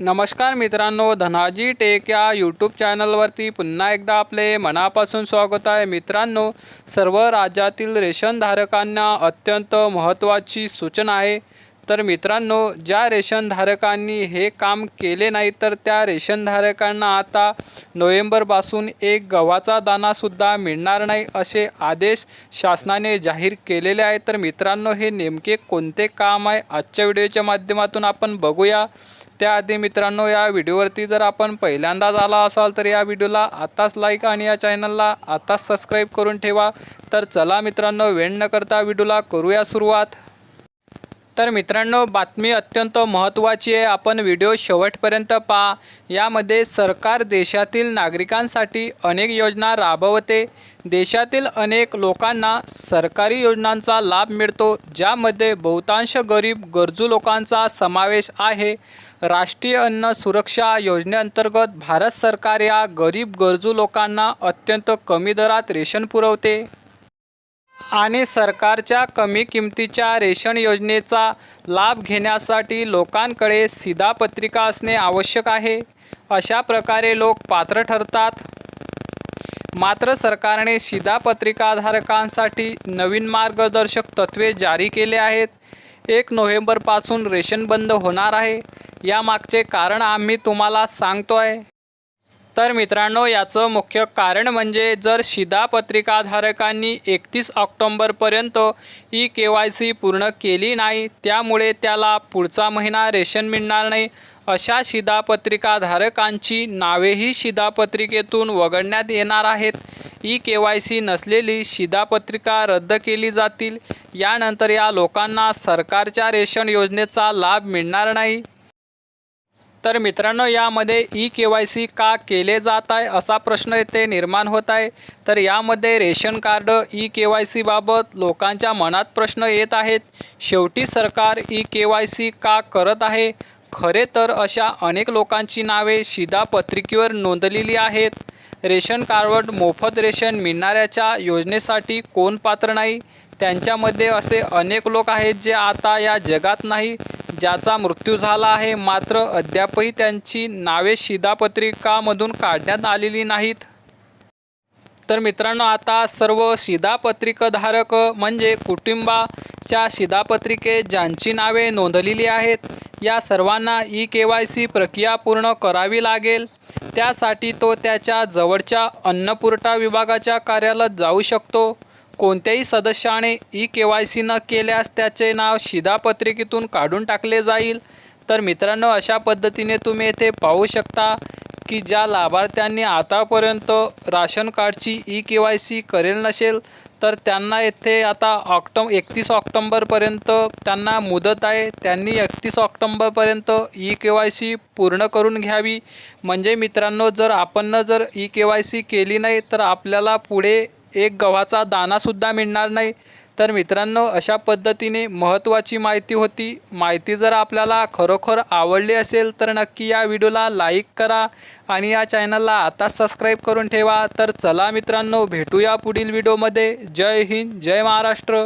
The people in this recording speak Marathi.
नमस्कार मित्रांनो धनाजी टेक या यूट्यूब चॅनलवरती पुन्हा एकदा आपले मनापासून स्वागत आहे. मित्रांनो सर्व राज्यातील रेशनधारकांना अत्यंत महत्त्वाची सूचना आहे. तर मित्रांनो ज्या रेशनधारकांनी हे काम केले नाही तर त्या रेशनधारकांना आता नोव्हेंबरपासून एक गव्हाचा दाणासुद्धा मिळणार नाही असे आदेश शासनाने जाहीर केलेले आहे. तर मित्रांनो हे नेमके कोणते काम आहे? आजच्या व्हिडिओच्या माध्यमातून आपण बघूया. त्याआधी मित्रांनो या व्हिडिओवरती जर आपण पहिल्यांदाच आला असाल तर या व्हिडिओला आत्ताच लाईक आणि या चॅनलला आत्ताच सबस्क्राईब करून ठेवा. तर चला मित्रांनो वेळ न करता व्हिडिओला करूया सुरुवात. तर मित्रांनो बातमी अत्यंत महत्त्वाची आहे. आपण व्हिडिओ शेवटपर्यंत पहा. यामध्ये सरकार देशातील नागरिकांसाठी अनेक योजना राबवते. देशातील अनेक लोकांना सरकारी योजनांचा लाभ मिळतो ज्यामध्ये बहुतांश गरीब गरजू लोकांचा समावेश आहे. राष्ट्रीय अन्न सुरक्षा योजनेअंतर्गत भारत सरकार या गरीब गरजू लोकांना अत्यंत कमी दरात रेशन पुरवते. आणि सरकारच्या कमी किमतीच्या रेशन योजनेचा लाभ घेण्यासाठी लोकांकडे शिधापत्रिका असणे आवश्यक आहे. अशा प्रकारे लोक पात्र ठरतात. मात्र सरकारने शिधापत्रिकाधारकांसाठी नवीन मार्गदर्शक तत्त्वे जारी केले आहेत. एक नोव्हेंबरपासून रेशन बंद होणार आहे. यामागचे कारण आम्ही तुम्हाला सांगतो आहे तर मित्रांनो याचं मुख्य कारण म्हणजे जर शिधापत्रिकाधारकांनी एकतीस ऑक्टोंबरपर्यंत ई के वाय सी पूर्ण केली नाही त्यामुळे त्याला पुढचा महिना रेशन मिळणार नाही. अशा शिधापत्रिकाधारकांची नावेही शिधापत्रिकेतून वगळण्यात येणार आहेत. ई के वाय सी नसलेली शिधापत्रिका रद्द केली जातील. यानंतर या लोकांना सरकारच्या रेशन योजनेचा लाभ मिळणार नाही. तर मित्रांनो यामध्ये ई के वाय सी का केले जात आहे असा प्रश्न येथे निर्माण होत आहे. तर यामध्ये ration card E K Y सीबाबत लोकांच्या मनात प्रश्न येत आहेत. शेवटी सरकार ई के वाय सी का करत आहे? खरे तर अशा अनेक लोकांची नावे शिधापत्रिकेवर नोंदलेली आहेत. रेशन कार्डवर मोफत रेशन मिळणाऱ्याच्या योजनेसाठी कोण पात्र नाही? त्यांच्यामध्ये असे अनेक लोक आहेत जे आता या जगात नाही. ज्याचा मृत्यू झाला आहे मात्र अद्यापही त्यांची नावे शिधापत्रिकामधून काढण्यात आलेली नाहीत. तर मित्रांनो आता सर्व शिधापत्रिकधारक म्हणजे कुटुंबाच्या शिधापत्रिकेत ज्यांची नावे नोंदलेली आहेत या सर्वांना ई के वाय सी प्रक्रिया पूर्ण करावी लागेल. त्यासाठी तो त्याच्या जवळच्या अन्नपुरवठा विभागाच्या कार्यालयात जाऊ शकतो. कोणत्याही सदस्याने ई के वाय सी न केल्यास त्याचे नाव शिधापत्रिकेतून काढून टाकले जाईल. तर मित्रांनो अशा पद्धतीने तुम्ही येथे पाहू शकता की ज्या लाभार्थ्यांनी आतापर्यंत राशन कार्डची ई के वाय सी करेल नसेल तर त्यांना येथे आता ऑक्टो एकतीस ऑक्टोंबरपर्यंत त्यांना मुदत आहे. त्यांनी एकतीस ऑक्टोंबरपर्यंत ई के वाय सी पूर्ण करून घ्यावी. म्हणजे मित्रांनो जर आपण जर ई के वाय सी केली नाही तर आपल्याला पुढे एक गव्हाचा दाणासुद्धा मिळणार नाही. तर मित्रांनो अशा पद्धतीने महत्त्वाची माहिती होती. माहिती जर आपल्याला खरोखर आवडली असेल तर नक्की या व्हिडिओला लाईक करा आणि या चॅनलला आताच सबस्क्राईब करून ठेवा. तर चला मित्रांनो भेटूया पुढील व्हिडिओमध्ये. जय हिंद जय महाराष्ट्र.